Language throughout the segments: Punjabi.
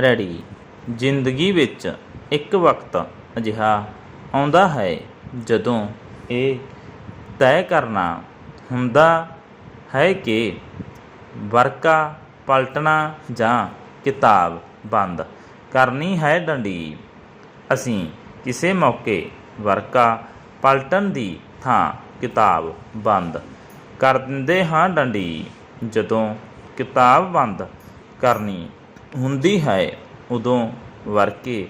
ਰੈਡੀ ਜ਼ਿੰਦਗੀ ਵਿੱਚ ਇੱਕ ਵਕਤ ਅਜਿਹਾ ਆਉਂਦਾ ਹੈ ਜਦੋਂ ਇਹ ਤੈਅ ਕਰਨਾ ਹੁੰਦਾ ਹੈ ਕਿ ਵਰਕਾ, ਪਲਟਣਾ ਜਾਂ ਕਿਤਾਬ ਬੰਦ ਕਰਨੀ ਹੈ ਡੰਡੀ। ਅਸੀਂ ਕਿਸੇ ਮੌਕੇ ਵਰਕਾ, ਪਲਟਣ ਦੀ ਥਾਂ ਕਿਤਾਬ ਬੰਦ ਕਰ ਦਿੰਦੇ ਹਾਂ ਡੰਡੀ। ਜਦੋਂ ਕਿਤਾਬ ਬੰਦ ਕਰਨੀ ਹੁੰਦੀ ਹੈ, ਉਦੋਂ ਵਰਕੇ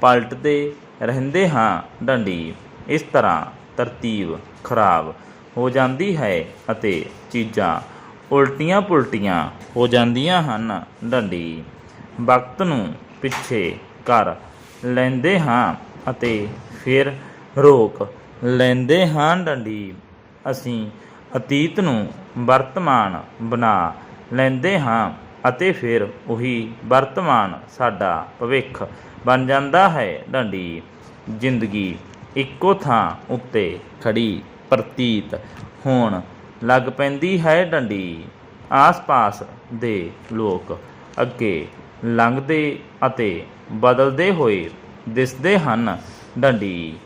ਪਲਟਦੇ ਰਹਿੰਦੇ ਹਾਂ ਡੰਡੀ। ਇਸ ਤਰ੍ਹਾਂ ਤਰਤੀਬ ਖਰਾਬ ਹੋ ਜਾਂਦੀ ਹੈ ਅਤੇ ਚੀਜ਼ਾਂ ਉਲਟੀਆਂ ਪੁਲਟੀਆਂ ਹੋ ਜਾਂਦੀਆਂ ਹਨ ਡੰਡੀ। ਵਕਤ ਨੂੰ ਪਿੱਛੇ ਕਰ ਲੈਂਦੇ ਹਾਂ ਅਤੇ ਫਿਰ ਰੋਕ ਲੈਂਦੇ ਹਾਂ ਡੰਡੀ। ਅਸੀਂ ਅਤੀਤ ਨੂੰ ਵਰਤਮਾਨ ਬਣਾ ਲੈਂਦੇ ਹਾਂ। ਅਤੇ ਫਿਰ ਉਹੀ ਵਰਤਮਾਨ ਸਾਡਾ ਭਵਿੱਖ ਬਣ ਜਾਂਦਾ ਹੈ ਡੰਡੀ। ਜ਼ਿੰਦਗੀ ਇੱਕੋ ਥਾਂ ਉੱਤੇ ਖੜੀ ਪ੍ਰਤੀਤ ਹੋਣ ਲੱਗ ਪੈਂਦੀ ਹੈ ਡੰਡੀ। ਆਸ-ਪਾਸ ਦੇ ਲੋਕ ਅੱਗੇ ਲੰਘਦੇ ਅਤੇ ਬਦਲਦੇ ਹੋਏ ਦਿਸਦੇ ਹਨ ਡੰਡੀ।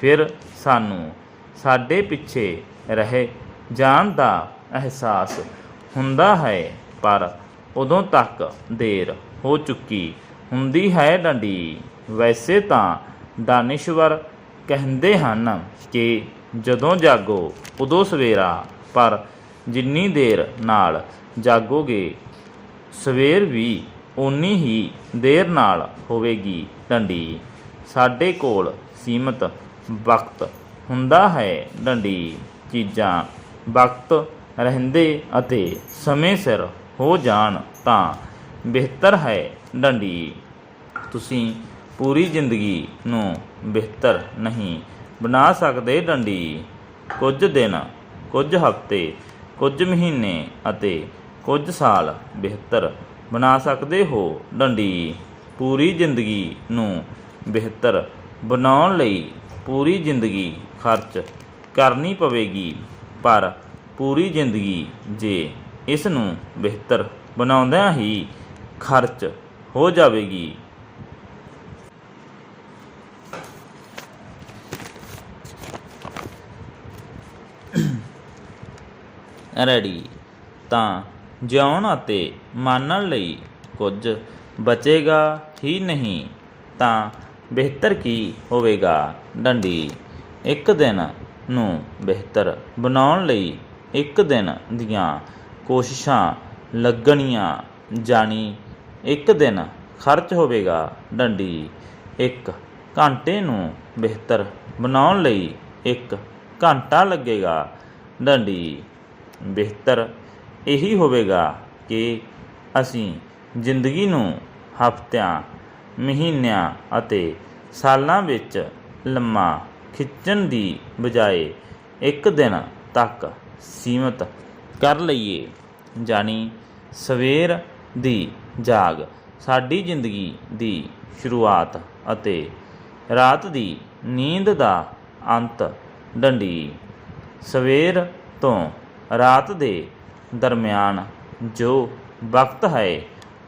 ਫਿਰ ਸਾਨੂੰ ਸਾਡੇ ਪਿੱਛੇ ਰਹਿ ਜਾਣ ਦਾ ਅਹਿਸਾਸ ਹੁੰਦਾ ਹੈ, ਪਰ ਉਦੋਂ ਤੱਕ ਦੇਰ ਹੋ ਚੁੱਕੀ ਹੁੰਦੀ ਹੈ ਡੰਡੀ। ਵੈਸੇ ਤਾਂ ਦਾਨਿਸ਼ਵਰ ਕਹਿੰਦੇ ਹਨ ਕਿ ਜਦੋਂ ਜਾਗੋ ਉਦੋਂ ਸਵੇਰਾ, ਪਰ ਜਿੰਨੀ ਦੇਰ ਨਾਲ ਜਾਗੋਗੇ, ਸਵੇਰ ਵੀ ਉਨੀ ਹੀ ਦੇਰ ਨਾਲ ਹੋਵੇਗੀ ਡੰਡੀ। ਸਾਡੇ ਕੋਲ ਸੀਮਤ ਵਕਤ ਹੁੰਦਾ ਹੈ ਡੰਡੀ। ਚੀਜ਼ਾਂ ਵਕਤ ਰਹਿੰਦੇ ਅਤੇ ਸਮੇਂ ਸਿਰ ਹੋ ਜਾਣ ਤਾਂ ਬਿਹਤਰ ਹੈ ਡੰਡੀ। ਤੁਸੀਂ ਪੂਰੀ ਜ਼ਿੰਦਗੀ ਨੂੰ ਬਿਹਤਰ ਨਹੀਂ ਬਣਾ ਸਕਦੇ ਡੰਡੀ। ਕੁਝ ਦਿਨ, ਕੁਝ ਹਫ਼ਤੇ, ਕੁਝ ਮਹੀਨੇ ਅਤੇ ਕੁਝ ਸਾਲ ਬਿਹਤਰ ਬਣਾ ਸਕਦੇ ਹੋ ਡੰਡੀ। ਪੂਰੀ ਜ਼ਿੰਦਗੀ ਨੂੰ ਬਿਹਤਰ ਬਣਾਉਣ ਲਈ ਪੂਰੀ ਜ਼ਿੰਦਗੀ ਖਰਚ ਕਰਨੀ ਪਵੇਗੀ, ਪਰ ਪੂਰੀ ਜ਼ਿੰਦਗੀ ਜੇ ਇਸ ਨੂੰ ਬਿਹਤਰ ਬਣਾਉਂਦਿਆਂ ਹੀ ਖਰਚ ਹੋ ਜਾਵੇਗੀ। ਰੈਡੀ। ਤਾਂ ਜਿਉਣ ਅਤੇ ਮਾਨਣ ਲਈ ਕੁਝ ਬਚੇਗਾ ਹੀ ਨਹੀਂ, ਤਾਂ ਬਿਹਤਰ ਕੀ ਹੋਵੇਗਾ? ਡੰਡੀ, ਇੱਕ ਦਿਨ ਨੂੰ ਬਿਹਤਰ ਬਣਾਉਣ ਲਈ ਇੱਕ ਦਿਨ ਦੀਆਂ ਕੋਸ਼ਿਸ਼ਾਂ ਲੱਗਣੀਆਂ ਜਾਣੀ ਇੱਕ ਦਿਨ ਖਰਚ ਹੋਵੇਗਾ ਡੰਡੀ। ਇੱਕ ਘੰਟੇ ਨੂੰ ਬਿਹਤਰ ਬਣਾਉਣ ਲਈ ਇੱਕ ਘੰਟਾ ਲੱਗੇਗਾ ਡੰਡੀ। ਬਿਹਤਰ ਇਹੀ ਹੋਵੇਗਾ ਕਿ ਅਸੀਂ ਜ਼ਿੰਦਗੀ ਨੂੰ ਹਫ਼ਤਿਆਂ, ਮਹੀਨਿਆਂ ਅਤੇ ਸਾਲਾਂ ਵਿੱਚ ਲੰਮਾ ਖਿੱਚਣ ਦੀ ਬਜਾਏ ਇੱਕ ਦਿਨ ਤੱਕ ਸੀਮਤ ਕਰ ਲਈਏ, ਜਾਣੀ ਸਵੇਰ ਦੀ ਜਾਗ, ਸਾਡੀ ਜ਼ਿੰਦਗੀ ਦੀ ਸ਼ੁਰੂਆਤ ਅਤੇ ਰਾਤ ਦੀ ਨੀਂਦ ਦਾ ਅੰਤ ਡੰਡੀ। ਸਵੇਰ ਤੋਂ ਰਾਤ ਦੇ ਦਰਮਿਆਨ ਜੋ ਵਕਤ ਹੈ,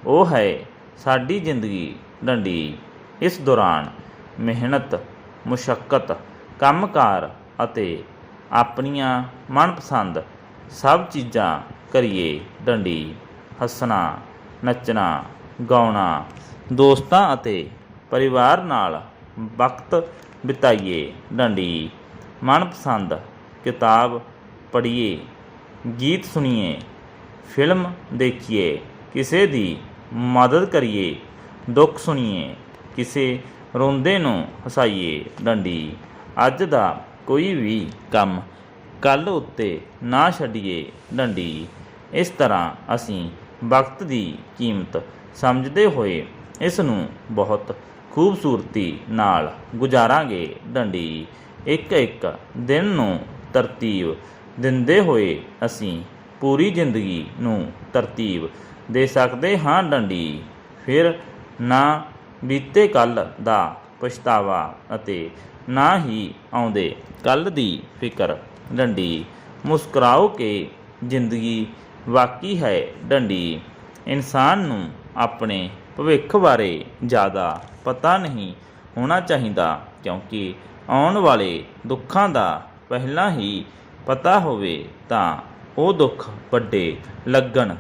ਉਹ ਹੈ ਸਾਡੀ ਜ਼ਿੰਦਗੀ ਡੰਡੀ। ਇਸ ਦੌਰਾਨ ਮਿਹਨਤ, ਮੁਸ਼ੱਕਤ, ਕੰਮਕਾਰ ਅਤੇ ਆਪਣੀਆਂ ਮਨਪਸੰਦ ਸਭ ਚੀਜ਼ਾਂ ਕਰੀਏ ਡੰਡੀ, ਹੱਸਣਾ, ਨੱਚਣਾ, ਗਾਉਣਾ, ਦੋਸਤਾਂ ਅਤੇ ਪਰਿਵਾਰ ਨਾਲ ਵਕਤ ਬਿਤਾਈਏ ਡੰਡੀ। ਮਨਪਸੰਦ ਕਿਤਾਬ ਪੜ੍ਹੀਏ, ਗੀਤ ਸੁਣੀਏ, ਫਿਲਮ ਦੇਖੀਏ, ਕਿਸੇ ਦੀ ਮਦਦ ਕਰੀਏ, ਦੁੱਖ ਸੁਣੀਏ, ਕਿਸੇ ਰੋਂਦੇ ਨੂੰ ਹਸਾਈਏ ਡੰਡੀ। ਅੱਜ ਦਾ ਕੋਈ ਵੀ ਕੰਮ ਕੱਲ ਉੱਤੇ ਨਾ ਛੱਡੀਏ ਡੰਡੀ। ਇਸ ਤਰ੍ਹਾਂ ਅਸੀਂ ਵਕਤ ਦੀ ਕੀਮਤ ਸਮਝਦੇ ਹੋਏ ਇਸ ਨੂੰ ਬਹੁਤ ਖੂਬਸੂਰਤੀ ਨਾਲ ਗੁਜ਼ਾਰਾਂਗੇ ਡੰਡੀ। ਇੱਕ ਇੱਕ ਦਿਨ ਨੂੰ ਤਰਤੀਬ ਦਿੰਦੇ ਹੋਏ ਅਸੀਂ ਪੂਰੀ ਜ਼ਿੰਦਗੀ ਨੂੰ ਤਰਤੀਬ ਦੇ ਸਕਦੇ ਹਾਂ ਡੰਡੀ। ਫਿਰ ਨਾ ਬੀਤੇ ਕੱਲ ਦਾ ਪਛਤਾਵਾ ਅਤੇ ਨਾ ਹੀ ਆਉਂਦੇ ਕੱਲ ਦੀ ਫਿਕਰ ਡੰਡੀ। ਮੁਸਕਰਾਓ ਕਿ ਜ਼ਿੰਦਗੀ ਵਾਕੀ ਹੈ ਡੰਡੀ। ਇਨਸਾਨ ਨੂੰ ਆਪਣੇ ਭਵਿੱਖ ਬਾਰੇ ਜ਼ਿਆਦਾ ਪਤਾ ਨਹੀਂ ਹੋਣਾ ਚਾਹੀਦਾ, ਕਿਉਂਕਿ ਆਉਣ ਵਾਲੇ ਦੁੱਖਾਂ ਦਾ ਪਹਿਲਾਂ ਹੀ ਪਤਾ ਹੋਵੇ ਤਾਂ ਉਹ ਦੁੱਖ ਵੱਡੇ ਲੱਗਣ।